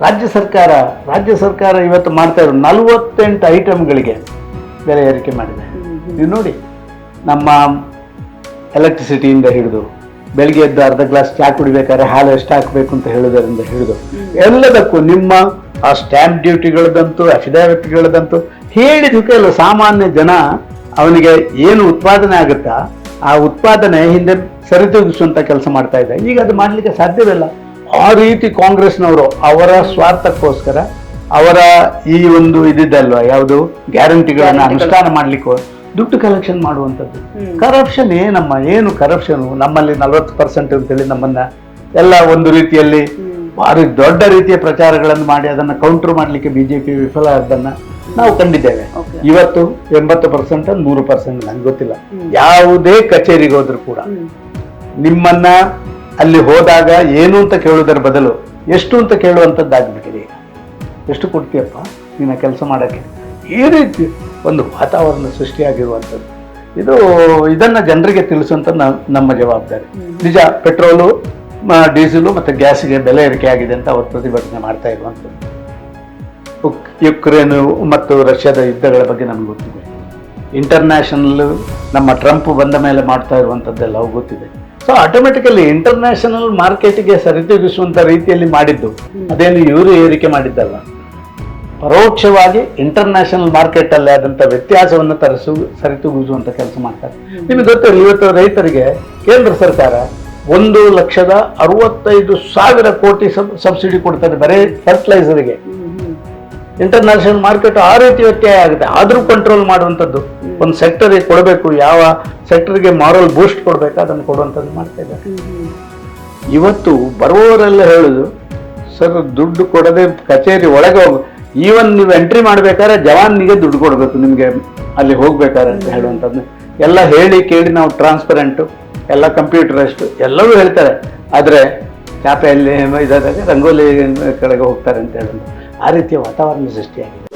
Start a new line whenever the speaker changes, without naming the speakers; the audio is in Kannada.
ರಾಜ್ಯ ಸರ್ಕಾರ ರಾಜ್ಯ ಸರ್ಕಾರ ಇವತ್ತು ಮಾಡ್ತಾ ಇರೋ ನಲವತ್ತೆಂಟು ಐಟಮ್ಗಳಿಗೆ ಬೆಲೆ ಏರಿಕೆ ಮಾಡಿದೆ. ನೀವು ನೋಡಿ ನಮ್ಮ ಎಲೆಕ್ಟ್ರಿಸಿಟಿಯಿಂದ ಹಿಡಿದು ಬೆಳಿಗ್ಗೆ ಎದ್ದು ಅರ್ಧ ಗ್ಲಾಸ್ ಚಾ ಕುಡಿಬೇಕಾದ್ರೆ ಹಾಲು ಎಷ್ಟು ಹಾಕಬೇಕು ಅಂತ ಹೇಳೋದರಿಂದ ಹಿಡಿದು ಎಲ್ಲದಕ್ಕೂ ನಿಮ್ಮ ಆ ಸ್ಟ್ಯಾಂಪ್ ಡ್ಯೂಟಿಗಳದಂತೂ ಅಫಿಡಾವಿಟ್ಗಳದಂತೂ ಹೇಳಿದಕ್ಕೆ ಅಲ್ಲ ಸಾಮಾನ್ಯ ಜನ ಅವನಿಗೆ ಏನು ಉತ್ಪಾದನೆ ಆಗುತ್ತಾ ಆ ಉತ್ಪಾದನೆ ಹಿಂದೆ ಸರಿದೂಗಿಸುವಂಥ ಕೆಲಸ ಮಾಡ್ತಾ ಇದೆ ಈಗ ಅದು ಮಾಡಲಿಕ್ಕೆ ಸಾಧ್ಯವಿಲ್ಲ. ಆ ರೀತಿ ಕಾಂಗ್ರೆಸ್ನವರು ಅವರ ಸ್ವಾರ್ಥಕ್ಕೋಸ್ಕರ ಅವರ ಈ ಒಂದು ಇದಿದಲ್ವಾ ಯಾವುದು ಗ್ಯಾರಂಟಿಗಳನ್ನ ಅನುಷ್ಠಾನ ಮಾಡ್ಲಿಕ್ಕೆ ದುಡ್ಡು ಕಲೆಕ್ಷನ್ ಮಾಡುವಂಥದ್ದು. ಕರಪ್ಷನ್ ಏನಮ್ಮ ಏನು ಕರಪ್ಷನ್ ನಮ್ಮಲ್ಲಿ ನಲವತ್ತು ಪರ್ಸೆಂಟ್ ಅಂತೇಳಿ ನಮ್ಮನ್ನ ಎಲ್ಲ ಒಂದು ರೀತಿಯಲ್ಲಿ ಭಾರಿ ದೊಡ್ಡ ರೀತಿಯ ಪ್ರಚಾರಗಳನ್ನು ಮಾಡಿ ಅದನ್ನ ಕೌಂಟರ್ ಮಾಡಲಿಕ್ಕೆ ಬಿಜೆಪಿ ವಿಫಲ ಆದ್ದನ್ನು ನಾವು ಕಂಡಿದ್ದೇವೆ. ಇವತ್ತು ಎಂಬತ್ತು ಪರ್ಸೆಂಟ್ ನೂರು ಪರ್ಸೆಂಟ್ ನಂಗೆ ಗೊತ್ತಿಲ್ಲ. ಯಾವುದೇ ಕಚೇರಿಗೆ ಹೋದ್ರು ಕೂಡ ನಿಮ್ಮನ್ನ ಅಲ್ಲಿ ಹೋದಾಗ ಏನು ಅಂತ ಕೇಳುವುದರ ಬದಲು ಎಷ್ಟು ಅಂತ ಕೇಳುವಂಥದ್ದಾಗ್ಬಿಟ್ಟಿದೆ. ಎಷ್ಟು ಕೊಡ್ತೀಯಪ್ಪ ನಿನ್ನ ಕೆಲಸ ಮಾಡೋಕ್ಕೆ? ಈ ರೀತಿ ಒಂದು ವಾತಾವರಣ ಸೃಷ್ಟಿಯಾಗಿರುವಂಥದ್ದು. ಇದು ಇದನ್ನು ಜನರಿಗೆ ತಿಳಿಸುವಂತ ನ- ನಮ್ಮ ಜವಾಬ್ದಾರಿ. ನಿಜ ಪೆಟ್ರೋಲು ಡೀಸೆಲು ಮತ್ತು ಗ್ಯಾಸಿಗೆ ಬೆಲೆ ಏರಿಕೆ ಆಗಿದೆ ಅಂತ ಅವರು ಪ್ರತಿಭಟನೆ ಮಾಡ್ತಾ ಇರುವಂಥದ್ದು. ಯುಕ್ರೇನ್ ಮತ್ತು ರಷ್ಯಾದ ಯುದ್ಧಗಳ ಬಗ್ಗೆ ನಮ್ಗೆ ಗೊತ್ತಿದೆ. ಇಂಟರ್ನ್ಯಾಷನಲ್ ನಮ್ಮ ಟ್ರಂಪ್ ಬಂದ ಮೇಲೆ ಮಾಡ್ತಾ ಇರುವಂಥದ್ದೆಲ್ಲ ಗೊತ್ತಿದೆ. ಸೊ ಆಟೋಮೆಟಿಕಲಿ ಇಂಟರ್ನ್ಯಾಷನಲ್ ಮಾರ್ಕೆಟ್ಗೆ ಸರಿದೂಗಿಸುವಂಥ ರೀತಿಯಲ್ಲಿ ಮಾಡಿದ್ದು ಅದೇನು ಇವರು ಏರಿಕೆ ಮಾಡಿದ್ದಲ್ಲ. ಪರೋಕ್ಷವಾಗಿ ಇಂಟರ್ನ್ಯಾಷನಲ್ ಮಾರ್ಕೆಟಲ್ಲಿ ಆದಂಥ ಆದಂತ ವ್ಯತ್ಯಾಸವನ್ನು ತರಿಸು ಸರಿತೂಗಿಸುವಂಥ ಕೆಲಸ ಮಾಡ್ತಾರೆ. ನಿಮಗೆ ಗೊತ್ತಿರಲಿ ಇವತ್ತು ರೈತರಿಗೆ ಕೇಂದ್ರ ಸರ್ಕಾರ ಒಂದು ಲಕ್ಷದ ಅರವತ್ತೈದು ಸಾವಿರ ಕೋಟಿ ಸಬ್ ಸಬ್ಸಿಡಿ ಕೊಡ್ತಾರೆ ಬರೀ ಫರ್ಟಿಲೈಸರಿಗೆ ಇಂಟರ್ನ್ಯಾಷನಲ್ ಮಾರ್ಕೆಟ್ ಆ ರೀತಿ ವ್ಯತ್ಯಯ ಆಗುತ್ತೆ. ಆದರೂ ಕಂಟ್ರೋಲ್ ಮಾಡುವಂಥದ್ದು. ಒಂದು ಸೆಕ್ಟರ್ಗೆ ಕೊಡಬೇಕು ಯಾವ ಸೆಕ್ಟರ್ಗೆ ಮಾರಲ್ ಬೂಸ್ಟ್ ಕೊಡಬೇಕು ಅದನ್ನು ಕೊಡುವಂಥದ್ದು ಮಾಡ್ತಾ ಇದ್ದಾರೆ. ಇವತ್ತು ಬರುವವರೆಲ್ಲ ಹೇಳೋದು ಸರ್ ದುಡ್ಡು ಕೊಡದೆ ಕಚೇರಿ ಒಳಗೆ ಹೋಗು ಈವನ್ ನೀವು ಎಂಟ್ರಿ ಮಾಡ್ಬೇಕಾದ್ರೆ ಜವಾನಿಗೆ ದುಡ್ಡು ಕೊಡಬೇಕು ನಿಮಗೆ ಅಲ್ಲಿ ಹೋಗ್ಬೇಕಾದ್ರೆ ಅಂತ ಹೇಳುವಂಥದ್ದು. ಎಲ್ಲ ಹೇಳಿ ಕೇಳಿ ನಾವು ಟ್ರಾನ್ಸ್ಪರೆಂಟು ಎಲ್ಲ ಕಂಪ್ಯೂಟರಷ್ಟು ಎಲ್ಲವೂ ಹೇಳ್ತಾರೆ. ಆದರೆ ಚಾಪೆಯಲ್ಲಿ ಇದಾದಾಗ ರಂಗೋಲಿ ಕಡೆಗೆ ಹೋಗ್ತಾರೆ ಅಂತ ಹೇಳೋದು. ಆ ರೀತಿಯ ವಾತಾವರಣ ಸೃಷ್ಟಿಯಾಗಿದೆ.